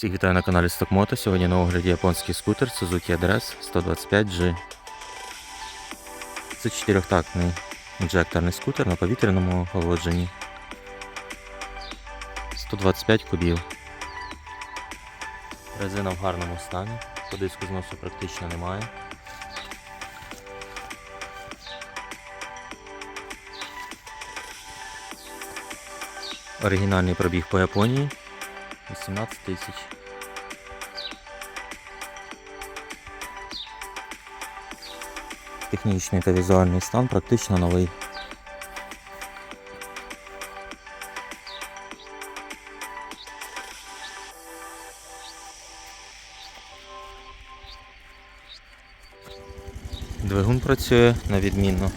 Всіх вітаю на каналі Стокмото. Сьогодні на огляді японський скутер Suzuki ADRS 125G. Це чотирьохтактний інжекторний скутер на повітряному охолодженні. 125 кубів. Резина в гарному стані. По диску зносу практично немає. Оригінальний пробіг по Японії 18 тисяч. Технічний та візуальний стан практично новий. Двигун працює на відмінно.